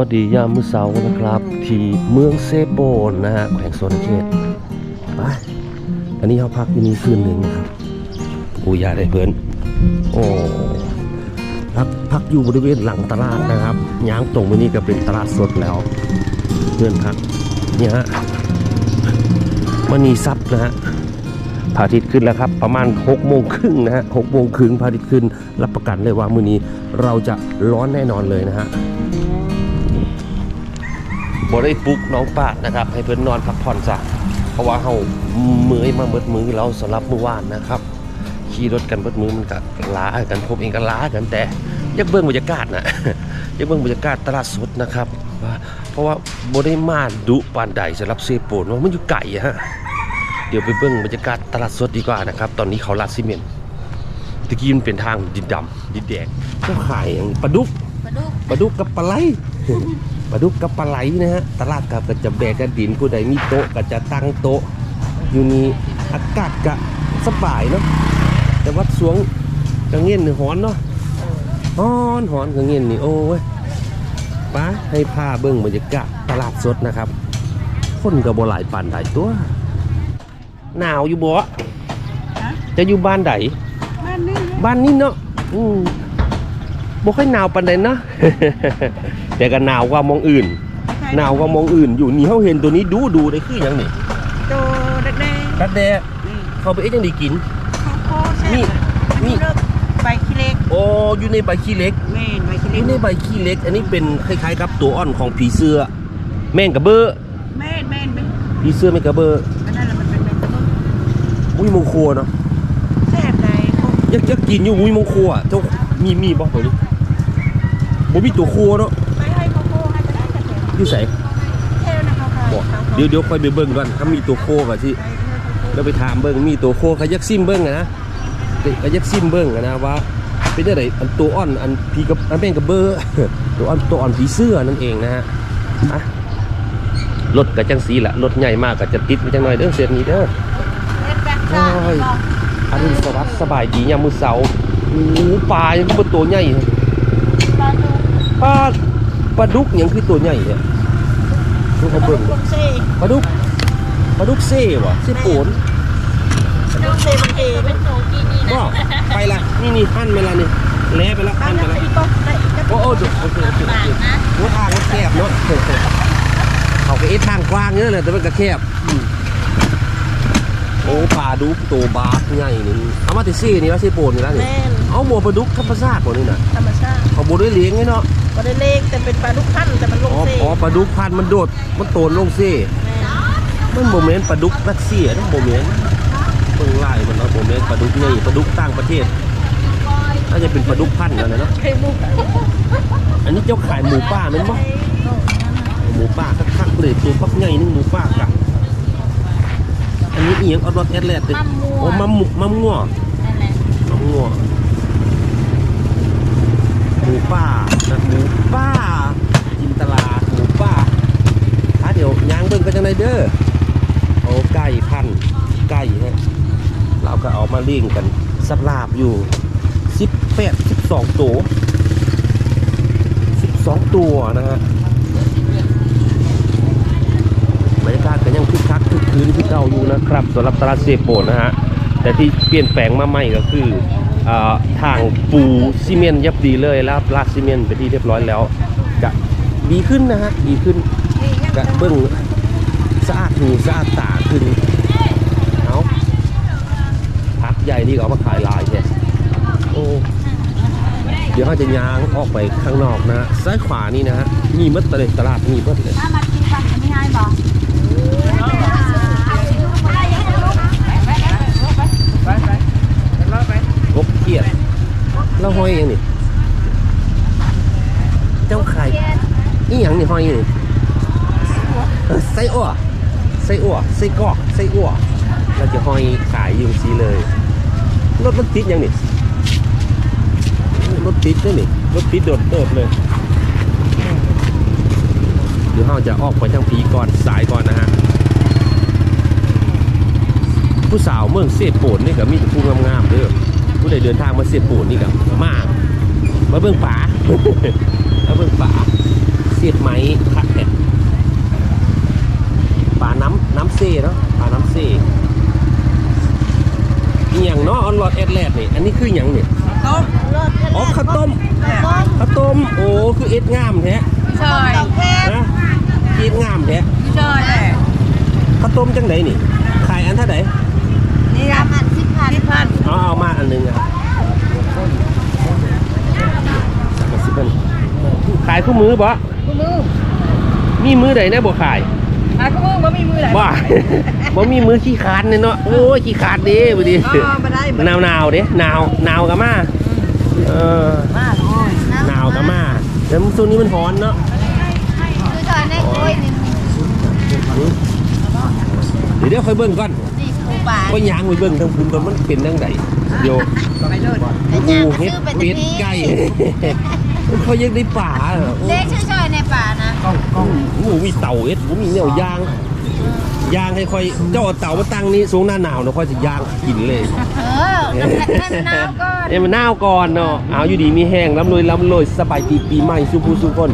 วัสดียามมื้อเช้านะครับ ที่เมืองเซโปนนะฮะแขวงโซนเขตไปอันนี้เขาพักที่นี่คืนหนึ่งนะครับอูยาได้เพิ่อนโอ้พักพักอยู่บริเวณหลังตลาดนะครับย้างตรงไปนี่ก็เป็นตลาดสดแล้วเพื่อนพักเนี่ยฮะมณีซับนะฮะพระอาทิตย์ขึ้นแล้วครับ ประมาณ6โมงครึ่งนะฮะ6โมงครึ่งพระอาทิตย์ขึ้น รับประกันเลยว่ามื้อนี้เราจะร้อนแน่นอนเลยนะฮะ บ่ได้ปลุกน้องปาดนะครับ ให้เพิ่นนอนพักผ่อนซะเพราะว่าเฮาเมื่อยมาเบิดมือแล้วสำหรับเมื่อวานนะครับ ขี่รถกันเบิดมือมันก็ล้ากันผมเองก็ล้ากันแต่อยากเบิ่งบรรยากาศนะอยากเบิ่งบรรยากาศตลาดสดนะครับว่าเพราะว่าบ่ได้มาดุปานใดสำหรับเซโปนว่ามันอยู่ไกลอะฮะเดี๋ยวไปเบิ่งบรรยากาศตลาดสดดีกว่านะครับ ตอนนี้เขาลาดซีเมนต์ตะกี้มันเป็นทางดินดำดินแดงก็ขายอย่างปลาดุกปลาดุกปลาดุกกับปลาไหล ปลาดุกกับปลาไหลนะฮะตลาดกับก็จะแบกกันดินผู้ใดมีโต๊ะก็จะตั้งโต๊ะ อยู่นี่อากาศก็สบายเนาะแต่วัดสวงกังเงียนนี่ฮ้อนเนาะฮ้อนฮ้อนกังเงียนนี่โอ้ยป้าให้พาเบิ่งบรรยากาศตลาดสดนะครับ คนก็บ่หลายปานใดตัว หนาวอยู่บ่จะอยู่บ้านใดบ้านนี่บ้านนี้เนาะอืมบ่ค่อยหนาวปานใดเนาะ แต่ก็หนาวกว่ามองอื่น หนาวกว่ามองอื่น อยู่นี่เฮาเห็นตัวนี้ดูดูได้คือหยังนี่โตเด็กกัดแดๆนี่เข้าไปเอ๊ะจังไดกินข้าวโพดแซ่บนี่นี่เลิกใบขี้เล็กโอ้อยู่ในใบขี้เหล็กแม่นใบขี้อเล็กยู่ในใบขี้เหล็ก อันนี้เป็นคล้ายๆกับตัวอ่อนของผีเสื้อ แม่งกระเบ้อแม่นแม่นแม่นผีเสื้อแม่งกระเบ้ออันนั้นแหละมันเป็นแม่นตะลุกอุ้ยมงครัวเนาะแซ่บใดพวกยักยักกินอยู่อุ้ยมงครัวเจ้ามีมีบ่ตัวนี้บ่มีตัวครัวเนาะ อยู่ไสเทวนะเขาขายบ่เขาขายเดี๋ยวเดี๋ยวค่อยไปเบิ่งก่อนถ้ามีตัวโคก็สิเราไปถามเบิ้งมีตัวโคขยักซิมเบิ้งอะนะขยักซิมเบิ้งอะนะว่าเป็นอะไรอันตัวอ่อนอันพีกับอันเป็นกับเบอร์ตัวอ่อนตัวอ่อนผีเสื้อนั่นเองนะฮะอะรถกับจังสีละรถใหญ่มากก็จะติดไปจังหน่อยเด้อเสียนี้เด้อเล่นแบงค์ซ่าโอ้ยลองอรุณสวัสดิ์สบายดียามมื้อเช้าโอ้โหปลายังเป็นตัวใหญ่ปลาดุก ปลาปลาดุกยังคือตัวใหญ่เนี่ยดูปเขาลาดุเบิ่กงลงเซ่ปลาดุกปลาดุกเซ่วะเซ่โปนปลาดุกเซ่มันเอเป็นโตกินนี่นะบ่ไปละนี่นี่หั่นไปละนี่แล้ไปละอัหั่นนไปนั้นละอีกก็ได้อีกก็โอ้โอ้ดูโอเคโอเคโอเครถทางรถแคบเนาะเขาก็เอ็ดทางกว้างเยอะเลยแต่มันก็แคบอืมโอ้ปลาดุกตัวบาสใหญ่นี่เอามาติซี่นี่ว่าซี่โปนนี่แล้วนี่แม่นเอาหมูปลาดุกธรรมชาติกว่านี่น่ะธรรมชาติเขาบ่ได้เลี้ยงไงเนาะ บ่ได้เล็กแต่เป็นปลาดุกพันธุ์แต่มันลงอ๋อเซ่อ๋อปลาดุกพันธุ์มันโดด มันโตนลงซี่แม่นมันบ่แม่นปลาดุกรัสเซียนะบ่แม่นเบิ่งลายมันเอาบ่แม่นปลาดุกนี่ปลาดุกต่างประเทศน่าจะเป็นปลาดุกพันธุ์นั่นน่ะเนาะไข่มุกอันนี้เจ้าขายหมูป่าแม่นบ่หมูป่าคักๆเลยตัวปักใหญ่นึงหมูป่ากะอันนี้อีหยังออดรอดแอดแลดเลยโอ้มัมหมูมัมงัวนั่นแหละมัมงัวหมู ป่านะหมูป่าจินตลาหมูป่าถ้าเดี๋ยวย่างเบิ่งก็จังไดเด้อเอาไก่พันไก่ฮะเราก็เอามาเลี้ยงกันสับลาบอยู่18 12ตัว12ตัวนะฮะบรรยากาศก็ยังคึกคักคึกคืนที่เก่าอยู่นะครับสำหรับตลาดเซโปนนะฮะแต่ที่เปลี่ยนแปลงมาใหม่ก็คือ ทางปูซีเมนต์ยับดีเลยแล้วลาดซีเมนต์ไปที่เรียบร้อยแล้วจะดีขึ้นนะฮะดีขึ้นนี่ยังก็เบิ้งสะอาดหูสะอาดตาขึ้นเอาพักใหญ่นี่ก็เอามาขายลายเนี่ยโอ้เดี๋ยวเขาจะย้างออกไปข้างนอกนะซ้ายขวานี่นะฮะมีมัดเลตลาดมีมัดเลยมากินฟังจะไม่ให้บอกบเขียด แล้วห้อยยังนี่เจ้าไข่นี่ยังนี่ห้อยอยู่นี่เออไส้อั่วไส้อั่วไส้กรอกไส้อั่วเราจะห้อยขายอยู่ซีเลยรถมันติดยังนี่รถติดด้วยนี่รถติดโดดเติบเลยเดี๋ยวเราจะออกไปทางพีก่อนสายก่อนนะฮะผู้สาวเมืองเสพโปนนี่ก็มีแต่ผู้งามๆเด้อ ผู้ใดเดินทางมาเสพโปนนี่ก็มามาเบิ่งป่ามาเบิ่งป่าเสสียบไหมคักแท้ปลาน้ำน้ำเซ่เนาะปลาน้ำเซ่อีหยังเนาะออนลอดแอดแลดนี่อันนี้คือหยังเนี่ยต้มอ๋อข้าวต้มข้าวต้มโอ้คือเอ็ดงามแท้ซอยนะเอ็ดงามแท้ซอยแหละข้าวต้มจังไหนนี่ขายอันเท่าไหร่นี่ครับพัน สิบพันสิบพันเอาเอามาอันหนึงอะสามสิบเป็นขายคู่มือบ่กูมือมีมือใดแน่บ่ขายอะกูมือบ่มีมือไหนบ่บ่มีมือขี้คร้านเนี่ยเนาะโอ้ยขี้คร้านเด้บ่ดีอ๋อมาได้หนาวหนาวๆเด้หนาวหนาวก็มาเออมาโอ้ยหนาวก็มาแล้วช่วงนี้มันร้อนเนาะ คือตอนนี้โอ้ยนี่เดี๋ยวเดี๋ยวค่อยเบิ่งก่อน นี่ครูบาก็ยางไปเบิ่งทางคุณก่อนมันเป็นจังไดเดี๋ยวไปโลดกูเฮ็ดเป็ดไก่เขายังได้ป่าเหรอเด็กชื่อชอยในป่านะหมูมีเต่าเอ็ดหมูมีแนวยางยางให้ค่อยเจ้าเอาเต่ามาตั้งนี่สูงหน้าหนาวเนาะค่อยจะยางกินเลยเออให้มันน้ำก่อนเอ้ยมันหนาวก่อนเนาะเอาอยู่ดีมีแห้งล้ำรวยล้ำรวยสบายดีปีใหม่สุภูสุคน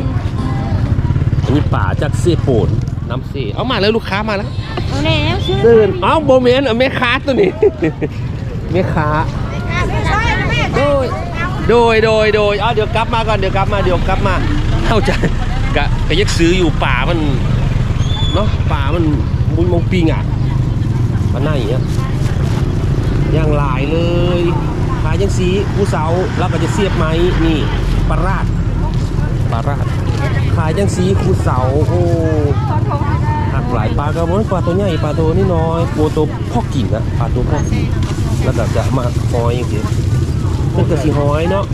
อันนี้ป่าจากเซโปน น้ำเซเอามาแล้วลูกค้ามาแล้วเอาแน่ชื่อเดินเอ้าโบเมนเอาแม่ค้าตัวนี้ แม่ค้าชอยนะแม่โดยโดยโดยโดยเอาเดี๋ยวกลับมาก่อนเดี๋ยวกลับมาเดี๋ยวกลับมาเข้าใจกะกะยักซื้ออยู่ป่ามันเนาะป่ามันมุนมงปิงอะมันน่าอย่างเงี้ยย่างหลายเลยขายยังสีผู้เสาแล้วก็จะเสียบไม้นี่ปลาราดปลาราด ขายยังสีคูเสาโอ้หักหลายปลากระมนปลาตัวใหญ่ปลาตัวนี่น้อยปลาตัวพ่อกิ่งอะปลาตัวพ่อกิ่งแล้วก็จะมาหอยอย่างเงี้ยเป็นกระสีหอยเนาะ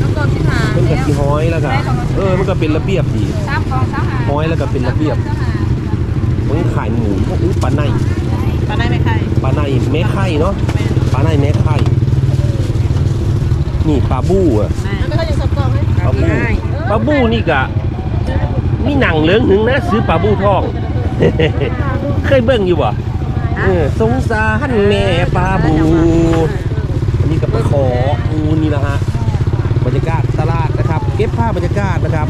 ลูกโดนที่หาเป็นกระสีหอยแล้วก็เออมันก็เป็นระเบียบดีสามกองสามหาหอยแล้วก็เป็นระเบียบมันขายหมูพวกนี้ปลาในปลาได้ไหมใครปลาในแม่ไข่เนาะปลาในแม่ไข่นี่ปลาบู้อะ ปลาบู้ปลาบู้นี่กะมีหนังเหลืองหึงนะซื้อปลาบู้ทอง เคยเบิ่งอยู่บ่เออสงสารแม่ปลาบูอันนี้กับปลาขออูนี่นะฮะบรรยากาศตลาดนะครับ เก็บภาพบรรยากาศนะครับ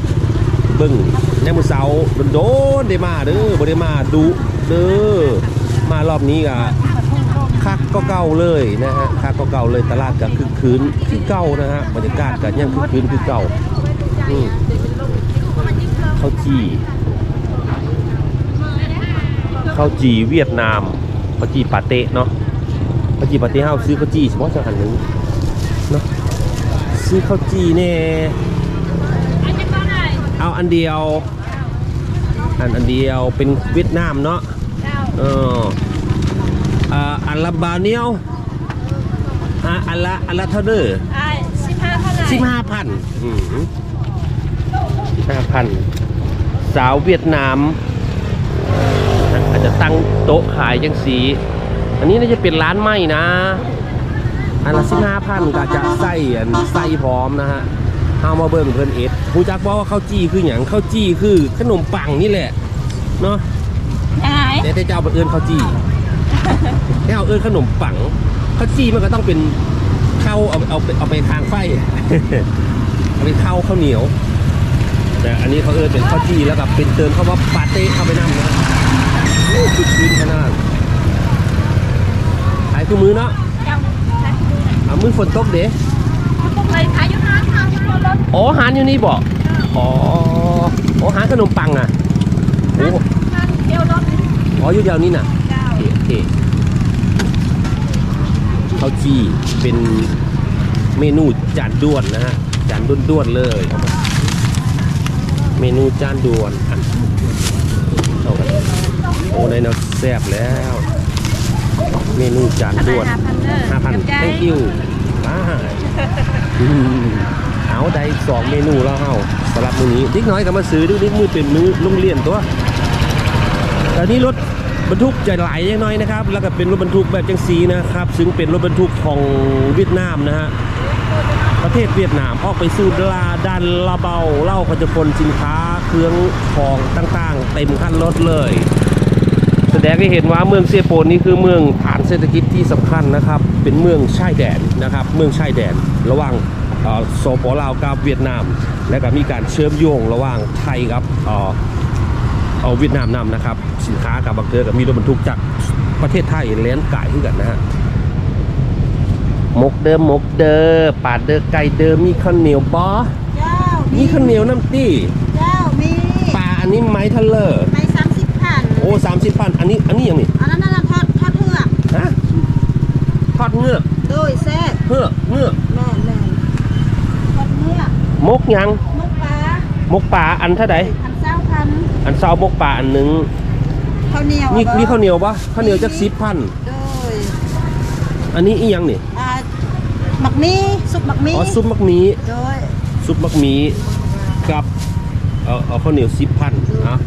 เบิ่งในมือเสาร์โดนๆได้มาเด้อบ่ได้มาดุเด้อมารอบนี้ก็ คักก็เก่าเลยนะฮะคักก็เก่าเลยตลาดก็คึกคืนคือเก่านะฮะบรรยากาศก็ยังคึกคืนคือเก่าข้าวจี่ข้าวจี่เวียดนามข้าวจี่ปาเต้เนาะข้าวจี่ปาเต้เฮาซื้อข้าวจี่เฉพาะจังหันหนึงเนาะซื้อข้าวจี่แน่เอาอันเดียว อันอันเดียวเป็นเวียดนามเนาะเออ อ่าอันละบาทเนียวอ่าอันละอันละเท่าเด้อไอ้สิบห้าเท่าไหร่สิบห้าพันอืมห้าพันสาวเวียดนามอาจจะตั้งโต๊ะขายยังสี อันนี้น่าจะเป็นร้านไม้นะ อันละสิบห้าพันก็จะใส่อันใส่พร้อมนะฮะเอามาเบิ่งเพิ่นเอ็ดผู้จักบอกว่าข้าวจี้คืออย่างข้าวจี้คือขนมปังนี่แหละ เนาะยังไงแต่แต่เจ้าบัเอิญข้าวจี้ แต่เอาเอิญขนมปังข้าวจี้มันก็ต้องเป็นข้าวเอาเอาไปเอาไปทางไฟเอาไปข้าวข้าวเหนียว แต่อันนี้เขาเอิญเป็นข้าวจี้แล้วก็เป็นเติมเข้าว่าปาเต้เข้าไปนั่งนะโอ้คือคืนขนาดขายคือมือเนาะยังเอามือฝนตกเด้ไปขายอยู่ห้างทางอยู่บนรถอ๋อหารอยู่นี่บอกอ๋ออ๋อหารขนมปังอะโอ้ทางเดียวรถอ๋ออยู่เดียวนี่น่ะ เก้าโอเคโอเคข้าวจีเป็นเมนูจานด่วนนะฮะจานด่วนๆเลยเอามาเมนูจานด่วนอะเอากันโอ้ได้แนวแซ่บแล้ว เมนูจานด่วนห้าพัน thank you ว้าอืมเอาได้สองเมนูแล้วเฮาสำหรับมื้อนี้เด็กน้อยก็มาซื้อดูนิดมือเป็นมือโรงเรียนตัวตอนนี้รถ บรรทุกจะไหลยังน้อยนะครับ แล้วก็เป็นรถบรรทุกแบบจังซีนะครับ ซึ่งเป็นรถบรรทุกของเวียดนามนะฮะประเทศเวียดนามออกไปสู่ลาดันลาเบาเล่าขจพลสินค้าเครื่องของต่างๆ เต็มคันรถเลย แสดงให้เห็นว่าเมืองเซโปนนี่คือเมืองฐานเศรษฐกิจที่สำคัญนะครับ เป็นเมืองชายแดนนะครับ เมืองชายแดนระหว่างเอ่อโซปลาวกับเวียดนาม และก็มีการเชื่อมโยงระหว่างไทยกับเออเอาเวียดนามนำนะครับ สินค้ากับบางเทอกับมีรถบรรทุกจากประเทศไทยแล่นไก่ขึ้นกันนะฮะมกเดิมมกเดิมปาดเดิมไก่เดิมมีข้าวเหนียวบอเจ้ามีข้าวเหนียวน้ำตี้เจ้ามีปลาอันนี้ไม้ทะเลอร์ไปสามสิบพันโอ้สามสิบพันอันนี้อันนี้ยังนี่อันนั้นน่ะทอดทอดเถือกฮะทอดเงือกโดยแซ่บเฮือกเงือกแม่แม่ทอดเถือกมกยังมุกปลามกป่าอันเท่าไดพันเศร้าพันอันเศร้ามกป่าอันหนึ่ง ข้าวเหนียวนี่บ่นี่ข้าวเหนียวปะข้าวเหนียวจากสิบพันโดยอันนี้อีหยังนี่อ่าหมักมีซุปหมักมีอ๋อซุปมักหมีโดยซุปมักหมีกับเอาเอาข้าวเหนียวสิบพันนะ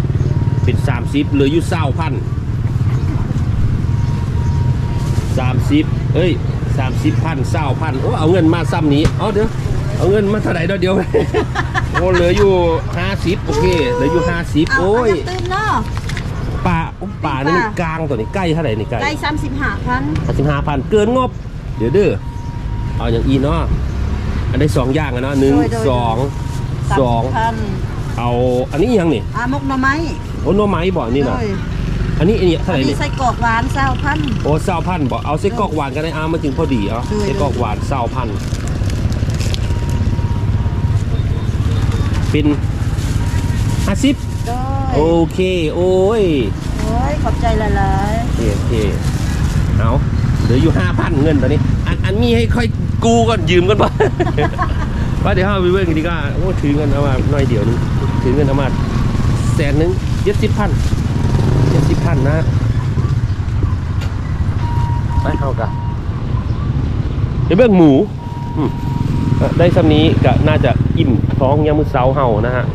เป็นสามสิบเหลืออยู่เศร้าพันสามสิบเอ้ยสามสิบพันเศร้าพันโอ้เอาเงินมาซ้ำนี้เอาเดี๋ยวเอาเงินมาเท่าไหร่เดี๋ยวเดียวโอ้เหลืออยู่ห้าสิบโอเคเหลืออยู่ห้าสิบเอาโอ้ยเอาน้ำตื้นเนาะ ป่าอุ๊ยป่านี่มันป่ากลางตัวนี้ใกล้เท่าไหร่นี่ใกล้ได้สามสิบห้าพันสิบห้าพันเกินงบ เดี๋ยวเด้อเอาอย่างอีเนาะอันได้สองอย่างอะเนาะหนึ่งสองสองพันเอาอันนี้ยังนี่อ่ามกหน่อไม้โอ้โนไม้บ่อันนี่โดนะยอันนี้อันนี้เท่าอัไหนร่นี้นี่ไส้กรอกหวานเศร้าพันโอ้เศร้าพันบ่เอาไส้กรอกหวานกันได้อามาถึงพอดีเหรอด้วยไส้กรอกหวานเศร้าพันเป็นห้าสิบ โดยโอเค โอ้ยโอ้ยขอบใจหลายโอเคโอเคเอาเหลืออยู่ห้าพันเงินตอนนี้ อันอันมีให้ค่อยกูก่อนยืมกันป่ะ ว่าเดี๋ยวห้าไปเบิ่งกันดีกว่าโอ้ถือเงินเอามาหน่อยเดียวนึงถือเงินเอามาแสนหนึ่งเจ็ดสิบพันเจ็ดสิบพันนะไปเอากันเดี๋ยวเบิ่งหมูอืมเอ่อได้สำนี้ก็น่าจะอิ่มท้องยามมื้อเช้าเฮานะฮะ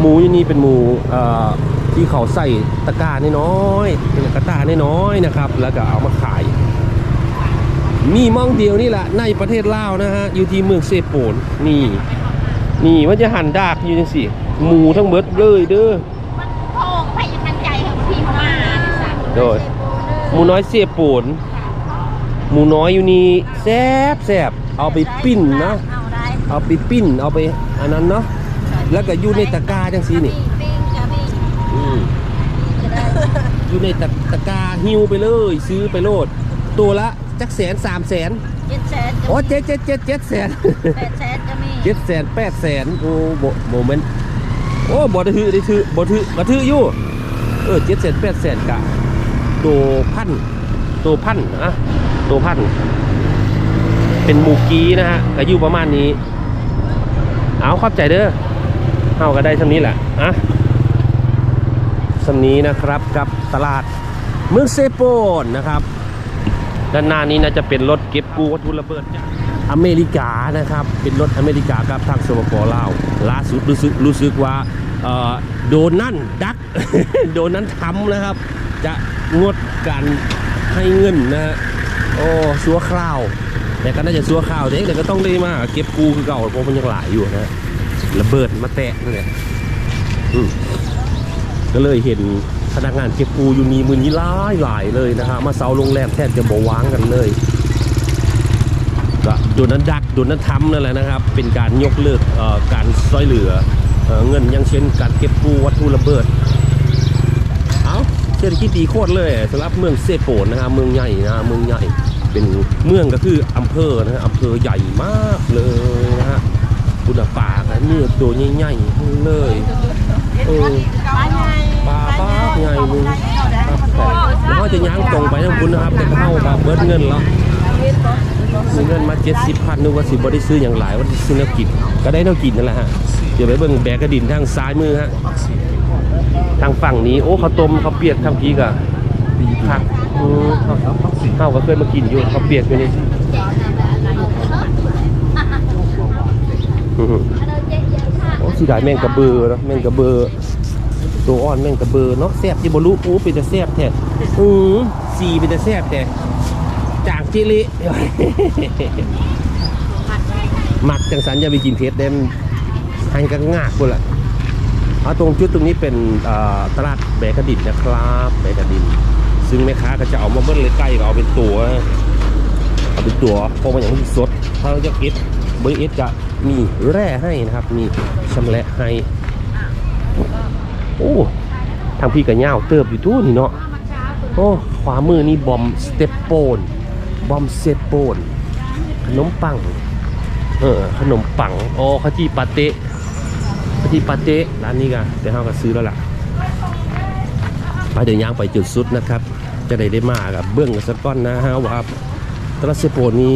หมูที่นี่เป็นหมูเอ่อที่เขาใส่ตะกร้าน้อยๆเป็นกระตาน้อยๆนะครับ แล้วก็เอามาขาย มีหมองเดียวนี่แหละในประเทศลาวนะฮะอยู่ที่เมืองเซโปนนี่ นี่มันจะหันดากอยู่จังสิหมูทั้งเบิดเลยเด้อโค้งไปยังมันใจเหรอพี่เขามาที่สามโดยหมูน้อยเซโปนหมูน้อยอยู่นี่แซ่บแซ่บเอาไปปิ้นนะเอาได้เอาไปปิ้นเอาไปอันนั้นเนาะ แล้วก็อยู่ในตะกร้าจังสีนี่ปิ้งจะปิ้งอืมจะได้อยู่ในตะตะกร้าหิวไปเลย ซื้อไปโลด ตัวละจักแสนสามแสนเจ็ดแสนโอ้เจ็ดเจ็ดเจ็ดเจ็ดแสน แปดแสนจะมีเจ็ดแสนแปดแสนโอ้โบโมเมนต์โอ้บอได้ถือได้ถือบอถือบอถืออยู่เออเจ็ดแสนแปดแสนกะตัวพันตัวพันอะตัวพัน เป็นหมูกีนะฮะก็อยู่ประมาณนี้ เอาขอบใจเด้อ เอาก็ได้สำนี้แหละอะสำนี้นะครับกับตลาดเมืองเซโปนนะครับด้านหน้านี้น่าจะเป็นรถเก็บกู้วัตถุระเบิดอเมริกานะครับ เป็นรถอเมริกากับทางสปปลาวล่าสุดรู้สึกรู้สึกว่าโดนนั่นดักโดนนั้นทำนะครับ จะงดการให้เงินนะฮะโอ้ซัวคราว แต่ก็น่าจะซัวคราวเด็กแต่ก็ต้องได้มาเก็บกู้คือเก่าเพราะมันยังหลายอยู่นะ ระเบิดมาแตะนั่นแหละก็เลยเห็นพนักงานเก็บปูอยู่นี่มือนี้หลายหลายเลยนะฮะมาเซาโรงแรมแทบจะบวางกันเลยก็โดนนั้นดักโดนนั้นทำนั่นแหละนะครับ เป็นการยกเลิกการซอยเหลือเอเงินยังเช่นการเก็บปูวัตถุระเบิด เอาเศรษฐกิจดีโคตรเลยสำหรับเมืองเซโปนนะฮะเมืองใหญ่นะฮะเมืองใหญ่ เป็นเมืองก็คืออำเภอนะฮะอำเภอใหญ่มากเลยนะฮะ คุณป่ากันนี่ตัวใหญ่ๆเลยเออปลาปลาปลาใหญ่มึงครับแต่เขาจะย่างตรงไปทางคุณนะครับแต่เข้ากับเบิดเงินแล้วมีเงินมาเจ็ดสิบพันนึกว่าสิบได้ซื้ออย่างหลายว่าซื้อแนวกินก็ได้แนวกินนั่นแหละฮะเดี๋ยวไปเบิ่งแบกกระดินทางซ้ายมือฮะทางฝั่งนี้โอ้ข้าวต้มข้าวเปียกทางพีกอะผักอืมข้าวก็เคยมากินอยู่ข้าวเปียกอยู่นี่อื้อหือ โอ้สิได้แมงกระเบือเนาะแมงกระเบือตัวอ่อนแม่งกระเบือเนาะแซ่บที่บรู้อู้เป็นแต่แซ่บแท้อือสีเป็นแต่แซ่บแต่จางจิลิหมักจังสันอย่าไปกินเผ็ดเด้มนให้กันงากพุ่นละเอาตรงจุดตรงนี้เป็นตลาดแบกระดินนะครับแบกระดิน ซึ่งแม่ค้าก็จะเอามาเบิ้ลเลยใกล้ก็เอาเป็นตัว เอาเป็นตัวพราะมันอย่างที่สดถ้าเราจะเอส เบอร์เอสจะมีแร่ให้นะครับ มีชำแหละให้ โอ้ ทางพี่กับเงาวเติบอยู่ตู้นี่เนาะ โอ้ ขวามือนี่บอมสเตปโปน บอมสเตปโปน ขนมปัง เออ ขนมปัง โอ้ข้าวจีปาเตะข้าวจีปาเตะร้านนี้กันแต่เฮาก็ซื้อแล้วล่ะไปเดี๋ยวย่างไปจุดสุดนะครับ จะได้ได้มากับเบื้องกันสักก้อนนะฮะว่าตลาดเซโปนี้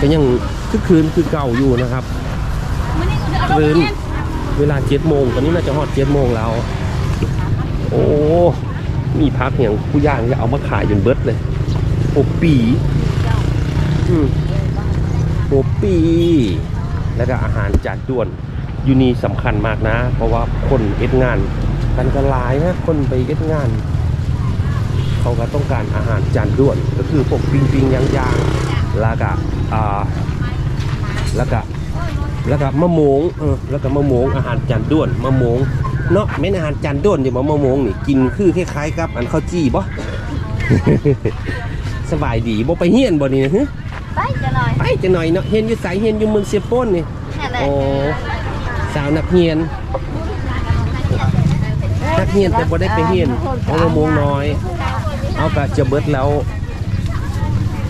ก็ยัง คือคืนคือเก่าอยู่นะครับคืนเวลาเจ็ดโมงตอนนี้น่าจะฮอดเจ็ดโมงแล้ว โอ้มีพักอย่างผู้ย่างจะเอามาขายจนเบิดเลยโอปีอืมโอปี แล้วก็อาหารจานด่วนอยู่นี่สำคัญมากนะ เพราะว่าคนเอ็ดงานกันก็หลายนะคนไปเอ็ดงาน เขาก็ต้องการอาหารจานด่วน ก็คือพวกปิงปิงย่างๆแล้วก็อ่า แล้วก็แล้วก็มะม่วงเออแล้วก็มะม่วงอาหารจานด่วนมะม่วงเนาะแม่นอาหารจานด่วนเดี๋ยวมะม่วงนี่กินคือคล้ายๆกับ อันข้าวจี้บ่สบายดีบ่ไปเฮียนบ่นี่นะฮึไปจะหน่อยไปจะหน่อยเนาะเฮียนอยู่ไสเฮียนอยู่เมืองเสียโป้นนี่แค่แหละโอ้สาวนักเรียนนักเรียนแต่บ่ได้ไปเรียนเอามะม่วงน้อย เอาก็จะเบิดแล้ว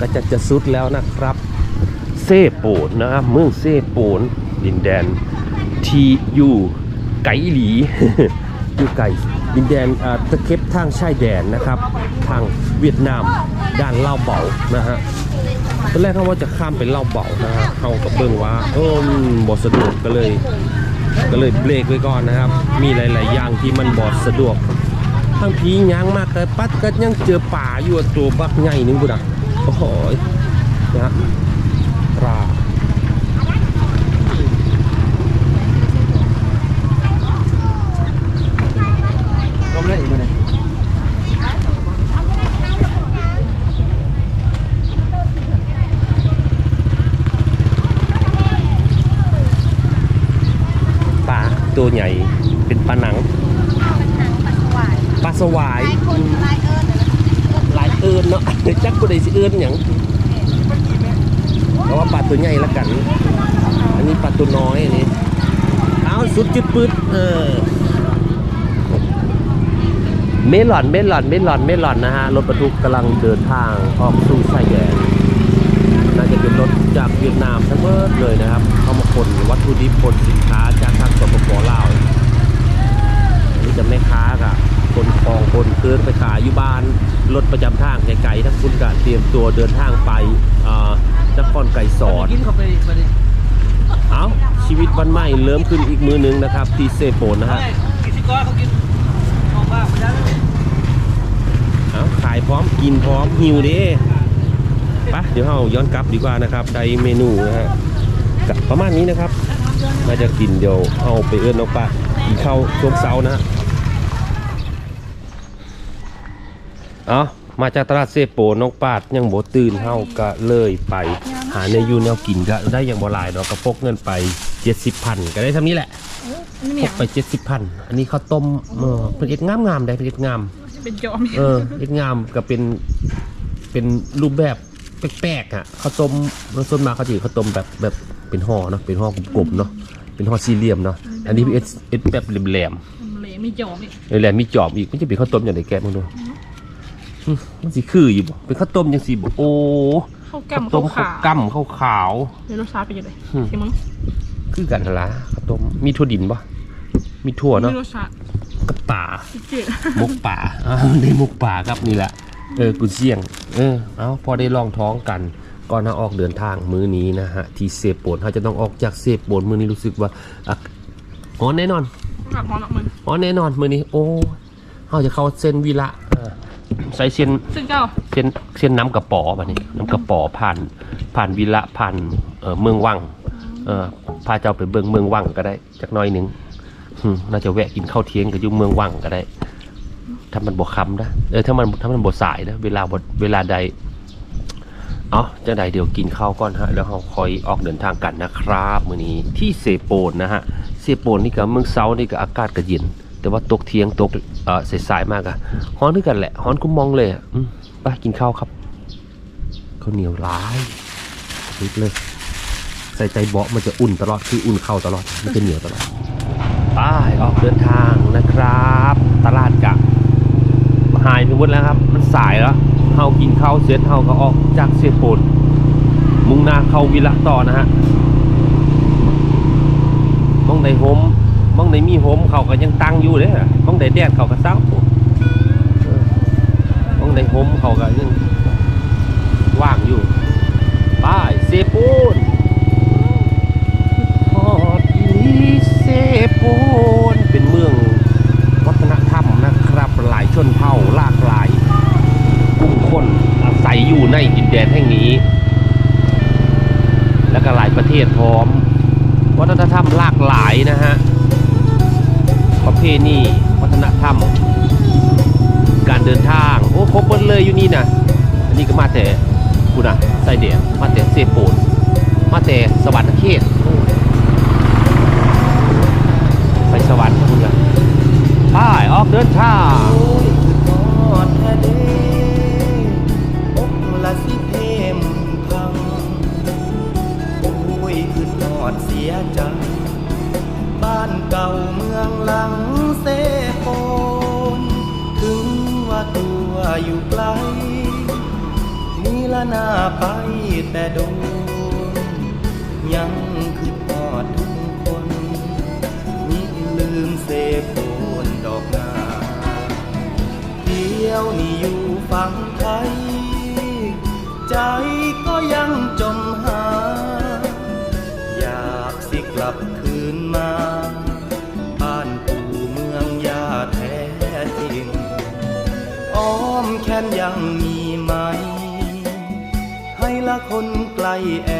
ก็จะจะสุดแล้วนะครับ เซโปนนะครับ เมืองเซโปนดินแดนที่อยู่ไกหลีอยู่ไกดินแดนอ่าตะเข็บทางชายแดนนะครับ ทางเวียดนามด้านเล่าวเบานะฮะตอนแรกเขาว่าจะข้ามเป็นเล่าเบานะฮะเขากับเบิ่งว่าเออมบอสะดวกก็เลย ก็เลยเบรกไว้ก่อนนะครับ มีหลาย ๆ อย่างที่มันบอดสะดวกทั้งพียางมากแต่ปัดก็ยังเจอป่าอยู่ตัวบักใหญ่นึงกูนะโอ้โหยนะฮะ ปลาปลาตัวใหญ่เป็นปลาหนังปลาสวายไอ้คนลายเอิญหลายเอินเนาะจักกูได้สิเอินอย่าง เพราะว่าปลาตัวใหญ่ละกัน อันนี้ปลาตัวน้อยอันนี้เอาสุดจิตปืดเออเมลอนเมลอนเมลอนเมลอนนะฮะรถบรรทุกกำลังเดินทางออกสู่ชายแดนน่าจะเป็นรถจากเวียดนามทั้งหมดเลยนะครับ เข้ามาขนวัตถุดิบขนสินค้าจากทางสปปลาวอันนี้จะแม่ค้ากับคนคลองคนเคลื่อนไปขายอยู่บ้านรถประจำทางไกลๆทั้งคุณก็เตรียมตัวเดินทางไปอ่า นครไก่สอนกินเข้าไปไปดิเอาชีวิตวันใหม่เริ่มขึ้นอีกมือหนึงนะครับ ที่เซโปนนะฮะกินซิก้อนเขากินของบ้าไปแล้วเอาขายพร้อมกินพร้อมหิวเด้ไปะเดี๋ยวเราย้อนกลับดีกว่านะครับได้เมนูนะฮะก็ประมาณนี้นะครับมาจะกินเดี๋ยวเอาไปเอื้อนน้องปะกินข้าวช่วงเช้านะฮะเอา มาจากตลาดเซโปน้องปาดยังบ่ตื่นเฮาก็เลยไป หาในอยูแนวกินก็ได้อย่างบ่หลายดอกก็พกเงินไป 70พันก็ได้เท่านี้แหละพกไป 70พันอันนี้ข้าวต้มเออเป็นเอ็ดงามๆได้เป็นเอ็ดงามเป็นจอมเออเอ็ดงามก็เป็นเป็นรูปแบบแปลกๆอะข้าวต้มเราส่วนมากเขาจะข้าวต้มแบบแบบเป็นห่อเนาะเป็นห่อกลมๆเนาะเป็นห่อสี่เหลี่ยมเนาะอันนี้เป็นเอ็ดเอ็ดแบบแหลมเหลไม่จอมอีกๆแหลมมีจอบอีกไม่ใช่เป็นข้าวต้มอย่างไรแกะมึงดูอื มมันสิคืออยู่บ่เป็นข้าวต้มยังสิบ่โอ้ข้าวข้าวกำต้ข้ามวข้าวขากั้มข้าวขาวเดี๋ยวรสชาติเป็นยังไงอืมใช่มั้งคือกันหั่นละข้าวต้มมีถั่วดินปะมีถั่วเนาะไม่รสชาติกับป่าจืดมกป่าอ้าวได้มกป่าครับนี่แหละเออกุนเสี่ยง เออเอาพอได้ลองท้องกันก่อนเราออกเดินทางมื้อนี้นะฮะที่เซโปนเขาจะต้องออกจากเซโปนมื้อนี้รู้สึกว่าอะอ๋อแน่นอนกัดหอมหนักมันอ๋อแน่นอนมื้อนี้ โอ้เขาจะเข้าเส้นวีระเออ ใส่เส้นซึ่งเจ้าเส้นเส้นน้ำกระป๋อแบบนี้น้ำกระป๋อผ่านผ่านวีระผ่านเอ่อเมืองวังเออพาเจ้าไปเบิ่งเมืองวังก็ได้จักหน้อยหนึงอืมน่าจะแวะกินข้าวเที่ยงกับอยู่เมืองวังก็ได้ ถ้ามันบกคำนะเออถ้ามันถ้ามันบสายนะเวลาบเวลาใด เอาจังใดเดี๋ยวกินข้าวก่อนฮะแล้วเราคอยออกเดินทางกันนะครับมื้อนี้ที่เซโปนนะฮะเซโปนนี่ก็เมืองเซานี่ก็อากาศก็เย็น แต่ว่าตกเทียงตกเออสายๆมากอะฮ้อนด้วยกันแหละฮ้อนกุมมองเลยอะอืไปกินข้าวครับข้าวเหนียวหลายนิดเลยใส่ใจเบาะมันจะอุ่นตลอดคืออุ่นเข้าตลอดมันจะเหนียวตลอดไปออกเดินทางนะครับ ตลาดกะหายไปหมดแล้วครับ มันสายแล้วเฮากินข้าวเสร็จเฮาก็ออกจากเซโปนมุ่งหน้าเข้าวิละต่อนะฮะมองในโฮม มองในมีโฮมเขาก็ยังตั้งอยู่เลยมองในแดดเขาก็เศร้ามองในโฮมเขาก็ยังว่างอยู่ไปเซโปนทอดอีเซโปนเป็นเมืองวัฒนธรรมนะครับ หลายชนเผ่าหลากหลายกลุ่มคนอาศัยอยู่ในดินแดนแห่งนี้ และก็หลายประเทศพร้อม วัฒนธรรมหลากหลายนะฮะ ณีวัฒนธรรม การเดินทาง โอ้ครบหมดเลยอยู่นี่นะอันนี้ก็มาแต่คุณอะไซเดียมาแต่เซโปนมาแต่สวรรค์เขตไปสวรรค์คุณอะไปออกเดินทางเสิเพมพังโอ้ยคือทอดเสียจังบ้า เก่าเมืองหลังเซโปนถึงว่าตัวอยู่ไกลมีละหน้าไปแต่โดนยังคือทอดทุกคนมิลืมเซโปนดอกนาเที่ยวนี่อยู่ฝั่ง ไหม ให้ละคนไกลแอ